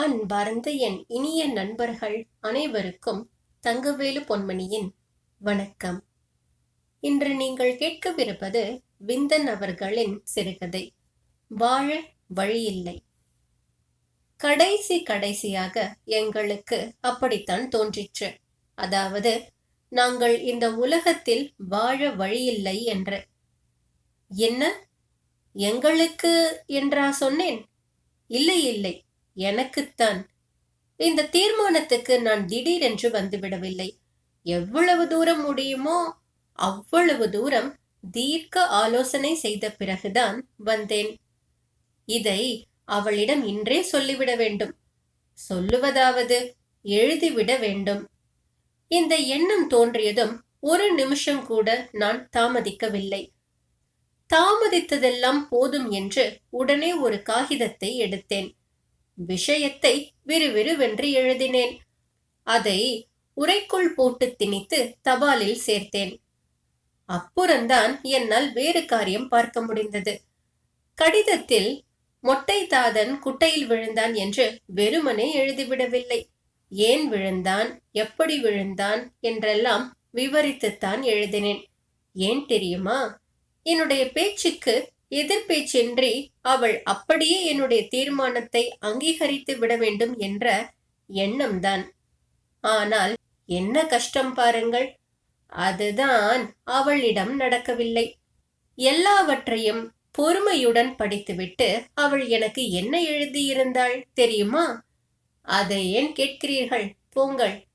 அன்பார்ந்த என் இனிய நண்பர்கள் அனைவருக்கும் தங்கவேலு பொன்மணியின் வணக்கம். இன்று நீங்கள் கேட்கவிருப்பது விந்தன் அவர்களின் சிறுகதை வாழ வழியில்லை கடைசி கடைசியாக எங்களுக்கு அப்படித்தான் தோன்றிற்று. அதாவது நாங்கள் இந்த உலகத்தில் வாழ வழியில்லை என்று. என்ன? எங்களுக்கு? என்றா சொன்னேன். இல்லை இல்லை. எனக்குத்தான். இந்த தீர்மானத்துக்கு நான் திடீரென்று வந்துவிடவில்லை. எவ்வளவு தூரம் முடியுமோ அவ்வளவு தூரம் தீர்க்க ஆலோசனை செய்த பிறகுதான் வந்தேன். இதை அவளிடம் இன்றே சொல்லிவிட வேண்டும். சொல்லுவதாவது எழுதிவிட வேண்டும். இந்த எண்ணம் தோன்றியதும் ஒரு நிமிஷம் கூட நான் தாமதிக்கவில்லை. தாமதித்ததெல்லாம் போதும் என்று உடனே ஒரு காகிதத்தை எடுத்தேன். விஷயத்தை விறுவிறுவென்று எழுதினேன். அதை உரைக்குள் போட்டு திணித்து தபாலில் சேர்த்தேன். அப்புறம்தான் என்னால் வேறு காரியம் பார்க்க முடிந்தது. கடிதத்தில் மொட்டை தாதன் குட்டையில் விழுந்தான் என்று வெறுமனே எழுதிவிடவில்லை. ஏன் விழுந்தான்? எப்படி விழுந்தான்? என்றெல்லாம் விவரித்துத்தான் எழுதினேன். ஏன் தெரியுமா? என்னுடைய பேச்சுக்கு எதிர்பேச்சின்றி அவள் அப்படியே என்னுடைய தீர்மானத்தை அங்கீகரித்து விட வேண்டும் என்ற எண்ணம்தான். ஆனால் என்ன கஷ்டம் பாருங்கள். அதுதான் அவளிடம் நடக்கவில்லை. எல்லாவற்றையும் பொறுமையுடன் படித்துவிட்டு அவள் எனக்கு என்ன எழுதியிருந்தாள் தெரியுமா? அதை ஏன் கேட்கிறீர்கள்? போங்கள்.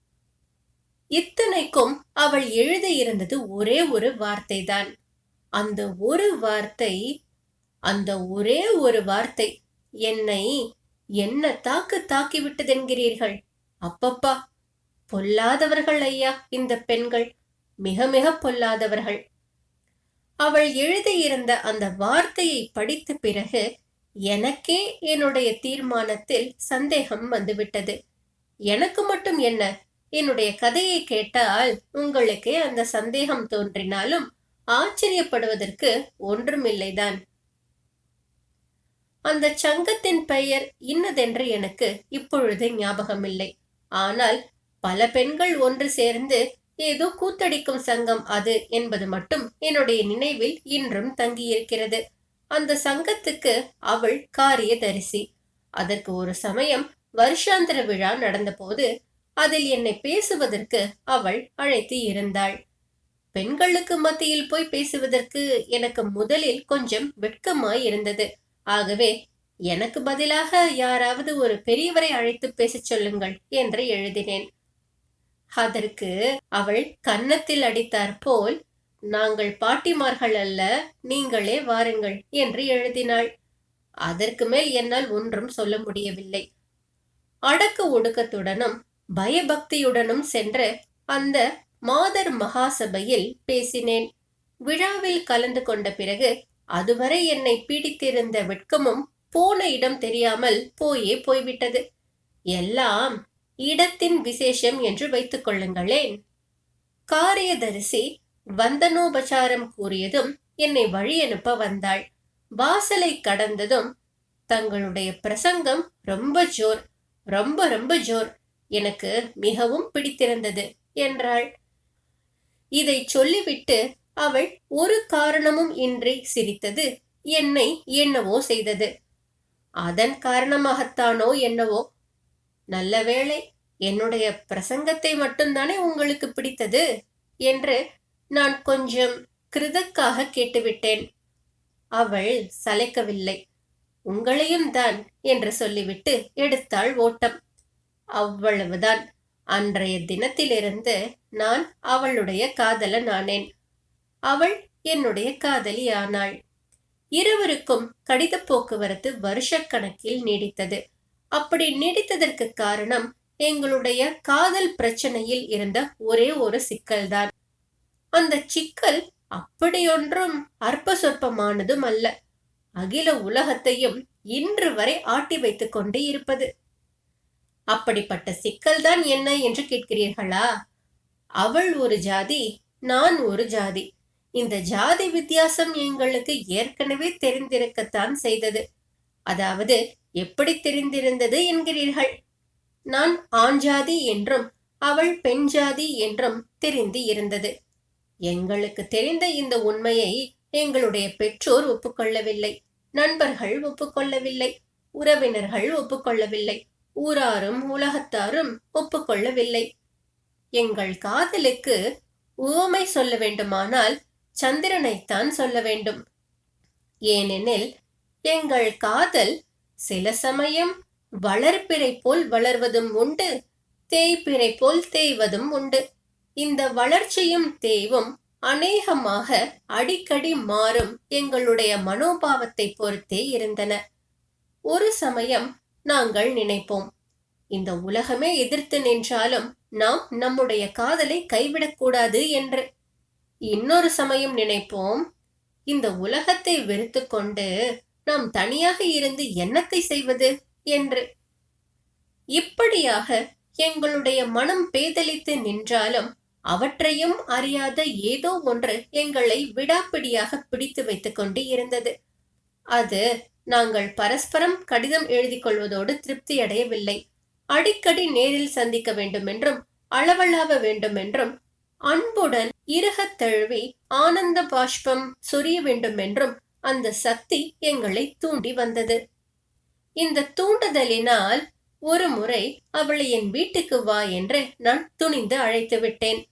இத்தனைக்கும் அவள் எழுதியிருந்தது ஒரே ஒரு வார்த்தைதான். அந்த ஒரு வார்த்தை அந்த ஒரே ஒரு வார்த்தை என்னை என்ன தாக்கு தாக்கி விட்டதென்கிறீர்கள் அப்பப்பா பொல்லாதவர்கள் ஐயா இந்த பெண்கள் மிக மிக பொல்லாதவர்கள். அவள் எழுதியிருந்த அந்த வார்த்தையை படித்த பிறகு எனக்கே என்னுடைய தீர்மானத்தில் சந்தேகம் வந்துவிட்டது. எனக்கு மட்டும் என்ன? என்னுடைய கதையை கேட்டால் உங்களுக்கே அந்த சந்தேகம் தோன்றினாலும் ஆச்சரியப்படுவதற்கு ஒன்றுமில்லைதான். அந்த சங்கத்தின் பெயர் இன்னதென்று எனக்கு இப்பொழுது ஞாபகமில்லை. ஆனால் பல பெண்கள் ஒன்று சேர்ந்து ஏதோ கூத்தடிக்கும் சங்கம் அது என்பது மட்டும் என்னுடைய நினைவில் இன்றும் தங்கியிருக்கிறது. அந்த சங்கத்துக்கு அவள் காரியதரிசி. அதற்கு ஒரு சமயம் வருஷாந்திர விழா நடந்தபோது அதில் என்னை பேசுவதற்கு அவள் அழைத்து இருந்தாள். பெண்களுக்கு மத்தியில் போய் பேசுவதற்கு எனக்கு முதலில் கொஞ்சம் வெட்கமாய் இருந்தது ஆகவே எனக்கு பதிலாக யாராவது ஒரு பெரியவரை அழைத்து பேசச் சொல்லுங்கள் என்று எழுதினேன். அதற்கு அவள் கன்னத்தில் அடித்தார் போல் நாங்கள் பாட்டிமார்கள் அல்ல நீங்களே வாருங்கள் என்று எழுதினாள். அதற்கு மேல் என்னால் ஒன்றும் சொல்ல முடியவில்லை. அடக்க ஒடுக்கத்துடனும் பயபக்தியுடனும் சென்று அந்த மாதர் மகாசபையில் பேசினேன். விழாவில் கலந்து கொண்ட பிறகு அதுவரை என்னை பீடித்திருந்த வெட்கமும் போன இடம் தெரியாமல் போயே போய்விட்டது. எல்லாம் இடத்தின் விசேஷம் என்று வைத்துக் கொள்ளுங்களேன். காரியதரிசி வந்தனோபசாரம் கூறியதும் என்னை வழி அனுப்ப வந்தாள். வாசலை கடந்ததும் தங்களுடைய பிரசங்கம் ரொம்ப ஜோர் ரொம்ப ரொம்ப ஜோர் எனக்கு மிகவும் பிடித்திருந்தது என்றாள். இதை சொல்லிவிட்டு அவள் ஒரு காரணமும் இன்றி சிரித்தது. என்னை என்னவோ செய்தது. அதன் காரணமாகத்தானோ என்னவோ. நல்ல வேளை என்னுடைய பிரசங்கத்தை மட்டும்தானே உங்களுக்கு பிடித்தது என்று நான் கொஞ்சம் கிருதக்காக கேட்டுவிட்டேன். அவள் சளைக்கவில்லை. உங்களையும் தான் என்று சொல்லிவிட்டு எடுத்தாள் ஓட்டம். அவ்வளவுதான். அன்றைய தினத்திலிருந்து நான் அவளுடைய காதலன் ஆனேன் அவள் என்னுடைய காதலி ஆனாள் இருவருக்கும் கடித போக்குவரத்து வருஷக்கணக்கில் நீடித்தது. அப்படி நீடித்ததற்கு காரணம் எங்களுடைய காதல் பிரச்சனையில் இருந்த ஒரே ஒரு சிக்கல்தான். அந்த சிக்கல் அப்படியொன்றும் அற்ப சொற்பமானதும் அல்ல. அகில உலகத்தையும் இன்று வரை ஆட்டி வைத்துக் கொண்டு இருப்பது. அப்படிப்பட்ட சிக்கல்தான் என்ன என்று கேட்கிறீர்களா? அவள் ஒரு ஜாதி நான் ஒரு ஜாதி. இந்த ஜாதி வித்தியாசம் எங்களுக்கு ஏற்கனவே தெரிந்திருக்கத்தான் செய்தது. அதாவது எப்படி தெரிந்திருந்தது என்கிறீர்கள்? நான் ஆண் ஜாதி என்றும் அவள் பெண் ஜாதி என்றும் தெரிந்து இருந்தது. எங்களுக்கு தெரிந்த இந்த உண்மையை எங்களுடைய பெற்றோர் ஒப்புக்கொள்ளவில்லை நண்பர்கள் ஒப்புக்கொள்ளவில்லை உறவினர்கள் ஒப்புக்கொள்ளவில்லை ஊராரும் உலகத்தாரும் ஒப்புக்கொள்ளவில்லை. எங்கள் காதலுக்கு உவமை சொல்ல வேண்டுமானால் சந்திரனைத்தான் சொல்ல வேண்டும். ஏனெனில் எங்கள் காதல் சில சமயம் வளர்ப்பிறை போல் வளர்வதும் உண்டு தேய்ப்பிறை போல் தேய்வதும் உண்டு. இந்த வளர்ச்சியும் தேய்வும் அநேகமாக அடிக்கடி மாறும் எங்களுடைய மனோபாவத்தை பொறுத்தே இருந்தன. ஒரு சமயம் நாங்கள் நினைப்போம் இந்த உலகமே எதிர்த்து நின்றாலும் நாம் நம்முடைய காதலை கைவிடக்கூடாது என்று. இன்னொரு சமயம் நினைப்போம் இந்த உலகத்தை வெறுத்து கொண்டு நாம் தனியாக இருந்து என்னத்தை செய்வது என்று. இப்படியாக எங்களுடைய மனம் பேதலித்து நின்றாலும் அவற்றையும் அறியாத ஏதோ ஒன்று எங்களை விடாப்பிடியாக பிடித்து வைத்துக் கொண்டு இருந்தது. அது நாங்கள் பரஸ்பரம் கடிதம் எழுதி கொள்வதோடு திருப்தி அடையவில்லை அடிக்கடி நேரில் சந்திக்க வேண்டும் என்றும் அளவளாவ வேண்டும் என்றும் அன்புடன் இருகத் தழுவி ஆனந்த பாஷ்பம் சொரிய வேண்டும் என்றும் அந்த சக்தி எங்களை தூண்டி வந்தது. இந்த தூண்டுதலினால் ஒரு முறை அவளை என் வீட்டுக்கு வா என்று நான் துணிந்து அழைத்து விட்டேன்.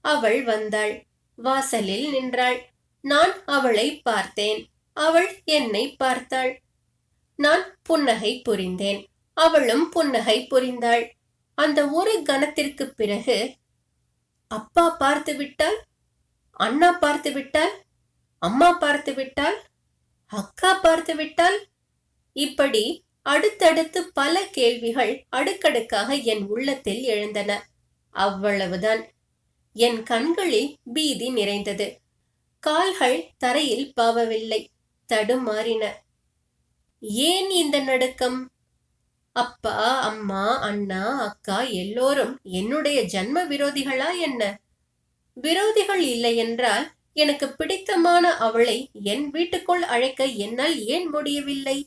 அவள் வந்தாள். வாசலில் நின்றாள். நான் அவளை பார்த்தேன். அவள் என்னை பார்த்தாள். நான் புன்னகை புரிந்தேன். அவளும் புன்னகை புரிந்தாள். அந்த ஒரு கணத்திற்கு பிறகு அப்பா பார்த்து விட்டால் அண்ணா பார்த்து விட்டால் அம்மா பார்த்து விட்டால் அக்கா பார்த்து விட்டால்? இப்படி அடுத்தடுத்து பல கேள்விகள் அடுக்கடுக்காக என் உள்ளத்தில் எழுந்தன. அவ்வளவுதான். என் கண்களில் பீதி நிறைந்தது. கால்கள் தரையில் பாவவில்லை. தடுமாறின. ஏன் இந்த நடுக்கம்? அப்பா அம்மா அண்ணா அக்கா எல்லோரும் என்னுடைய ஜன்ம விரோதிகளா என்ன? விரோதிகள் இல்லை என்றால் எனக்கு பிடித்தமான அவளை என் வீட்டுக்குள் அழைக்க என்னால் ஏன் முடியவில்லை?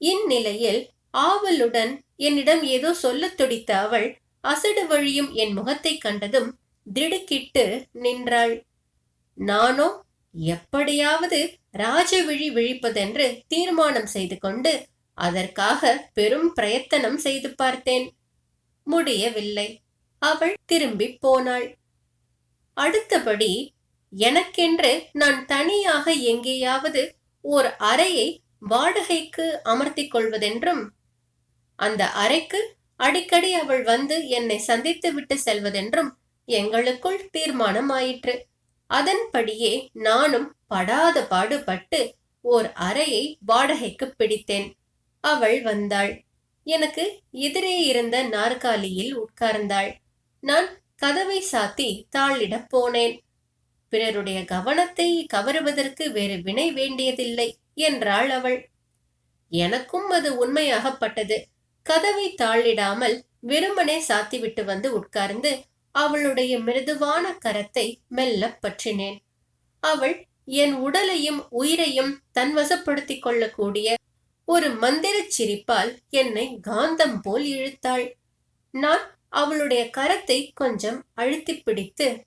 இந்நிலையில் ஆவலுடன் என்னிடம் ஏதோ சொல்லத் துடித்த அவள் அசடு வழியும் என் முகத்தை கண்டதும் திடுக்கிட்டு நின்றாள். நானோ எப்படியாவது ராஜவிழி விழிப்பதென்று தீர்மானம் செய்து கொண்டு அதற்காக பெரும் பிரயத்தனம் செய்து பார்த்தேன். முடியவில்லை. அவள் திரும்பி போனாள். அடுத்தபடி எனக்கென்று நான் தனியாக எங்கேயாவது ஓர் அறையை வாடகைக்கு அமர்த்திக் கொள்வதென்றும் அந்த அறைக்கு அடிக்கடி அவள் வந்து என்னை சந்தித்து விட்டு செல்வதென்றும் எங்களுக்குள் தீர்மானம் ஆயிற்று அதன்படியே நானும் படாத பாடுபட்டு ஓர் அறையை வாடகைக்கு பிடித்தேன். அவள் வந்தாள். எனக்கு எதிரே இருந்த நாற்காலியில் உட்கார்ந்தாள். நான் கதவை சாத்தி தாளிடப் போனேன். பிறருடைய கவனத்தை கவருவதற்கு வேறு வினை வேண்டியதில்லை என்றாள் அவள். எனக்கும் அது உண்மையாகப்பட்டது. கதவை தாளிடாமல் வெறுமனே சாத்திவிட்டு வந்து உட்கார்ந்து அவளுடைய மிருதுவான கரத்தை மெல்ல பற்றினேன். அவள் என் உடலையும் உயிரையும் தன்வசப்படுத்திக் கொள்ளக்கூடிய ஒரு மந்திரச் சிரிப்பால் என்னை காந்தம் போல் இழுத்தாள். நான் அவளுடைய கரத்தை கொஞ்சம் அழுத்தி பிடித்து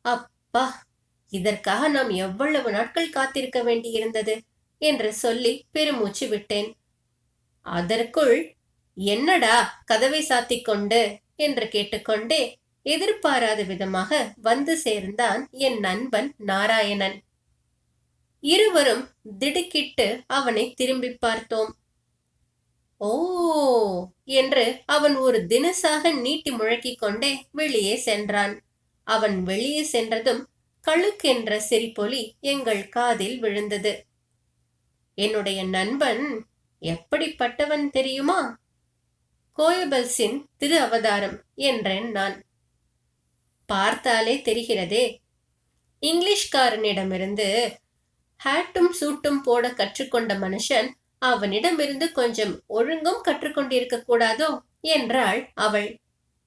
அப்பா இதற்காக நாம் எவ்வளவு நாட்கள் காத்திருக்க வேண்டியிருந்தது? என்று சொல்லி பெருமூச்சு விட்டேன். அதற்குள் என்னடா கதவை சாத்திக் கொண்டு? என்று கேட்டுக்கொண்டே எதிர்பாராத விதமாக வந்து சேர்ந்தான் என் நண்பன் நாராயணன். இருவரும் திடுக்கிட்டு அவனை திரும்பி பார்த்தோம். ஓ என்று அவன் ஒரு தினசாக நீட்டி முழக்கிக் கொண்டே வெளியே சென்றான். அவன் வெளியே சென்றதும் கழுக்கென்ற சிரிப்பொலி எங்கள் காதில் விழுந்தது. என்னுடைய நண்பன் எப்படிப்பட்டவன் தெரியுமா? கோயபல்ஸின் திரு அவதாரம் என்றேன் நான். பார்த்தாலே தெரிகிறதே. இங்கிலீஷ்காரனிடமிருந்து ஹேட்டும் சூட்டும் போட கற்றுக்கொண்ட மனுஷன் அவனிடமிருந்து கொஞ்சம் ஒழுங்கும் கற்றுக்கொண்டிருக்க கூடாதோ என்றாள் அவள்.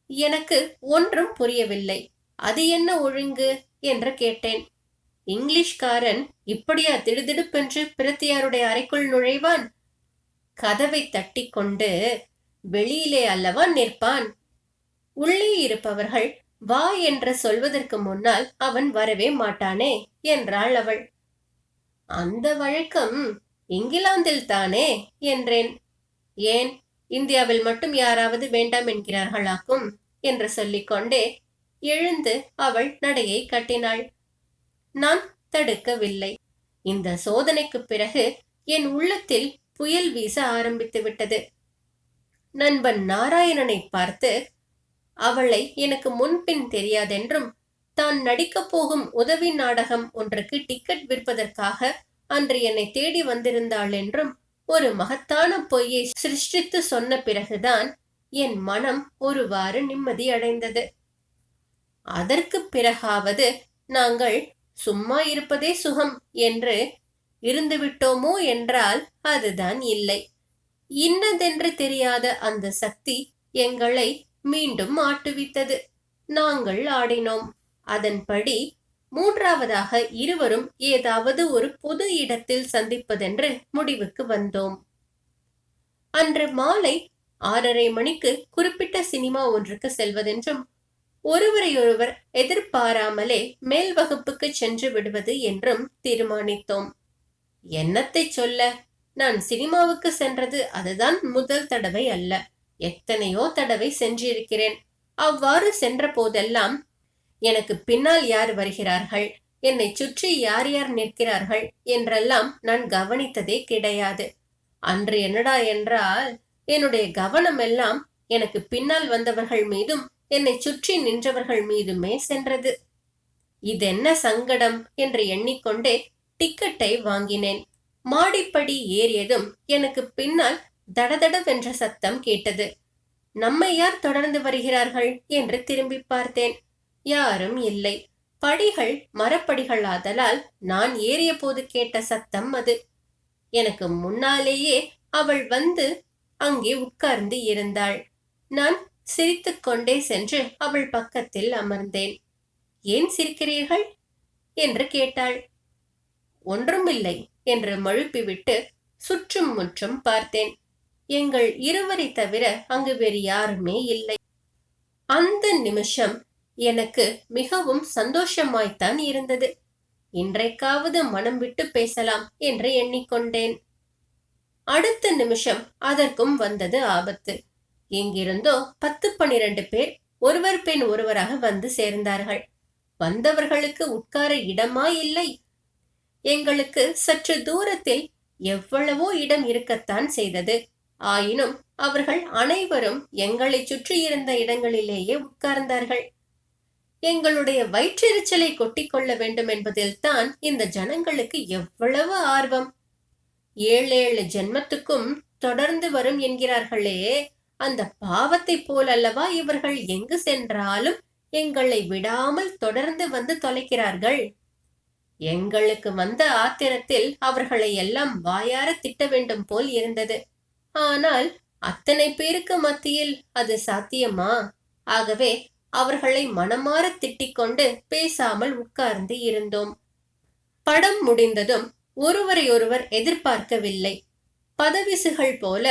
எனக்கு ஒன்றும் புரியவில்லை. அது என்ன ஒழுங்கு? என்று கேட்டேன். இங்கிலீஷ்காரன் இப்படியா திடுதிடுப்பென்று பிரத்தியாருடைய அறைக்குள் நுழைவான்? கதவை தட்டி கொண்டு வெளியிலே அல்லவா நிற்பான்? உள்ளே இருப்பவர்கள் வா என்று சொல்வதற்கு முன்னால் அவன் வரவே மாட்டானே என்றாள் அவள். அந்த வழக்கம் இங்கிலாந்தில் தானே என்றேன். ஏன்? இந்தியாவில் மட்டும் யாராவது வேண்டாம் என்கிறார்களாக்கும்? என்று சொல்லிக்கொண்டே எழுந்து அவள் நடையை கட்டினாள். நான் தடுக்கவில்லை. இந்த சோதனைக்கு பிறகு என் உள்ளத்தில் புயல் வீச ஆரம்பித்து விட்டது. நண்பன் நாராயணனை பார்த்து அவளை எனக்கு முன்பின் தெரியாதென்றும் தான் நடிக்கப் போகும் உதவி நாடகம் ஒன்றுக்கு டிக்கெட் விற்பதற்காக அன்று என்னை தேடி வந்திருந்தாள் என்றும் ஒரு மகத்தான பொய்யை சிருஷ்டித்து சொன்ன பிறகுதான் என் மனம் ஒருவாறு நிம்மதி அடைந்தது. அதற்கு பிறகாவது நாங்கள் சும்மா இருப்பதே சுகம் என்று இருந்துவிட்டோமோ என்றால் அதுதான் இல்லை. இன்னதென்று தெரியாத அந்த சக்தி எங்களை மீண்டும் ஆட்டுவித்தது. நாங்கள் ஆடினோம். அதன்படி மூன்றாவதாக இருவரும் ஏதாவது ஒரு பொது இடத்தில் சந்திப்பதென்று முடிவுக்கு வந்தோம். அன்று மாலை ஆறரை மணிக்கு குறிப்பிட்ட சினிமா ஒன்றுக்கு செல்வதென்றும் ஒருவரையொருவர் எதிர்பாராமலே மேல் வகுப்புக்கு சென்று விடுவது என்றும் தீர்மானித்தோம். என்னத்தை சொல்ல? நான் சினிமாவுக்கு சென்றது அதுதான் முதல் தடவை அல்ல. எத்தனையோ தடவை சென்றிருக்கிறேன். அவ்வாறு சென்ற போதெல்லாம் எனக்கு பின்னால் யார் வருகிறார்கள்? என்னை சுற்றி யார் யார் நிற்கிறார்கள்? என்றெல்லாம் நான் கவனித்ததே கிடையாது. அன்று என்னடா என்றால் என்னுடைய கவனம் எல்லாம் எனக்கு பின்னால் வந்தவர்கள் மீதும் என்னை சுற்றி நின்றவர்கள் மீதுமே சென்றது. இதென்ன சங்கடம்? என்று எண்ணிக்கொண்டே டிக்கெட்டை வாங்கினேன். மாடிப்படி ஏறியதும் எனக்கு பின்னால் தடதடவென்ற சத்தம் கேட்டது. நம்மை யார் தொடர்ந்து வருகிறார்கள்? என்று திரும்பி பார்த்தேன். யாரும் இல்லை. படிகள் மரப்படிகள் ஆதலால் நான் ஏறிய போது கேட்ட சத்தம் அது. எனக்கு முன்னாலேயே அவள் வந்து அங்கே உட்கார்ந்து இருந்தாள். நான் சிரித்துக்கொண்டே சென்று அவள் பக்கத்தில் அமர்ந்தேன். ஏன் சிரிக்கிறீர்கள்? என்று கேட்டாள். ஒன்றுமில்லை என்று மழுப்பிவிட்டு சுற்றும் முற்றும் பார்த்தேன். எங்கள் இருவரை தவிர அங்கு வேறு யாருமே இல்லை. அந்த நிமிஷம் எனக்கு மிகவும் சந்தோஷமாய்த்தான் இருந்தது. இன்றைக்காவது மனம் விட்டு பேசலாம் என்று எண்ணிக்கொண்டேன். அடுத்த நிமிஷம் அதற்கும் வந்தது ஆபத்து. எங்கிருந்தோ பத்து பன்னிரண்டு பேர் ஒருவர் பெண் ஒருவராக வந்து சேர்ந்தார்கள். வந்தவர்களுக்கு உட்கார இடமா இல்லை. எங்களுக்கு சற்று தூரத்தில் எவ்வளவோ இடம் இருக்கத்தான் செய்தது. ஆயினும் அவர்கள் அனைவரும் எங்களை சுற்றி இருந்த இடங்களிலேயே உட்கார்ந்தார்கள். எங்களுடைய வயிற்றெரிச்சலை கொட்டிக் கொள்ள வேண்டும் என்பதில் தான் இந்த ஜனங்களுக்கு எவ்வளவு ஆர்வம். ஏழேழு ஜென்மத்துக்கும் தொடர்ந்து வரும் என்கிறார்களே அந்த பாவத்தை போலல்லவா இவர்கள் எங்கு சென்றாலும் எங்களை விடாமல் தொடர்ந்து வந்து தொலைக்கிறார்கள். எங்களுக்கு வந்த ஆத்திரத்தில் அவர்களை எல்லாம் வாயார திட்ட வேண்டும் போல் இருந்தது. ஆனால் அத்தனை பேருக்கு மத்தியில் அது சாத்தியமா? ஆகவே அவர்களை மனமாற திட்டிக்கொண்டு பேசாமல் உட்கார்ந்து இருந்தோம். படம் முடிந்ததும் ஒருவரையொருவர் எதிர்பார்க்கவில்லை. பதவிசுகள் போல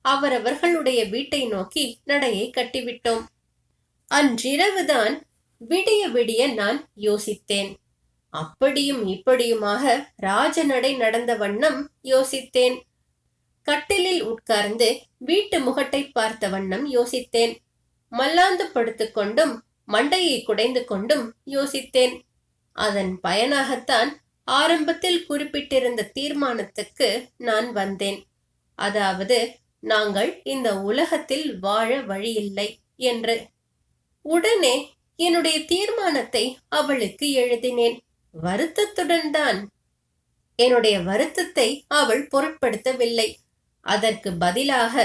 அவரவர்களுடைய வீட்டை நோக்கி நடையை கட்டிவிட்டோம். அன்றிரவுதான் விடிய விடிய நான் யோசித்தேன். அப்படியும் இப்படியுமாக ராஜநடை நடந்த வண்ணம் யோசித்தேன். கட்டிலில் உட்கார்ந்து வீட்டு முகட்டை பார்த்த வண்ணம் யோசித்தேன். மல்லாந்து படுத்துக்கொண்டும் மண்டையை குடைந்து கொண்டும் யோசித்தேன். அதன் பயனாகத்தான் ஆரம்பத்தில் குறிப்பிட்டிருந்த தீர்மானத்துக்கு நான் வந்தேன். அதாவது நாங்கள் இந்த உலகத்தில் வாழ வழியில்லை என்று. உடனே என்னுடைய தீர்மானத்தை அவளுக்கு எழுதினேன். வருத்தத்துடன் தான் என்னுடைய வருத்தத்தை அவள் பொருட்படுத்தவில்லை. அதற்கு பதிலாக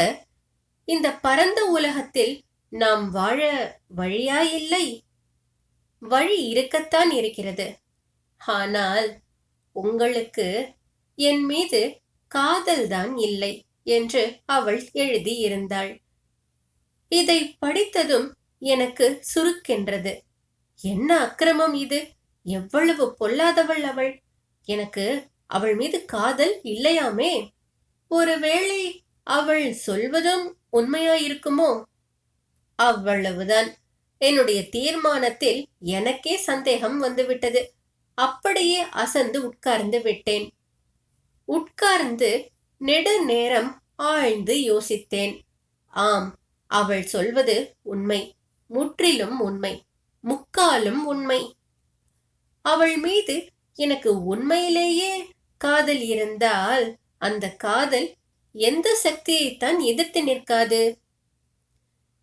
இந்த பரந்த உலகத்தில் நாம் வாழ வழியா இல்லை வழி இருக்கத்தான் இருக்கிறது. ஆனால் உங்களுக்கு என் மீது காதல்தான் இல்லை என்று அவள் எழுதியிருந்தாள். இதை படித்ததும் எனக்கு சுருக்கென்றது. என்ன அக்கிரமம் இது? எவ்வளவு பொல்லாதவள் அவள். எனக்கு அவள் மீது காதல் இல்லையாமே. ஒருவேளை அவள் சொல்வதும் உண்மையாயிருக்குமோ? அவ்வளவுதான். என்னுடைய தீர்மானத்தில் எனக்கே சந்தேகம் வந்துவிட்டது. அப்படியே அசந்து உட்கார்ந்து விட்டேன். உட்கார்ந்து நெடு நேரம் ஆழ்ந்து யோசித்தேன். ஆம் அவள் சொல்வது உண்மை. முற்றிலும் உண்மை. முக்காலும் உண்மை. அவள் மீது எனக்கு உண்மையிலேயே காதல் இருந்தால் அந்த காதல் எந்த சக்தியைத்தான் எதிர்த்து நிற்காது?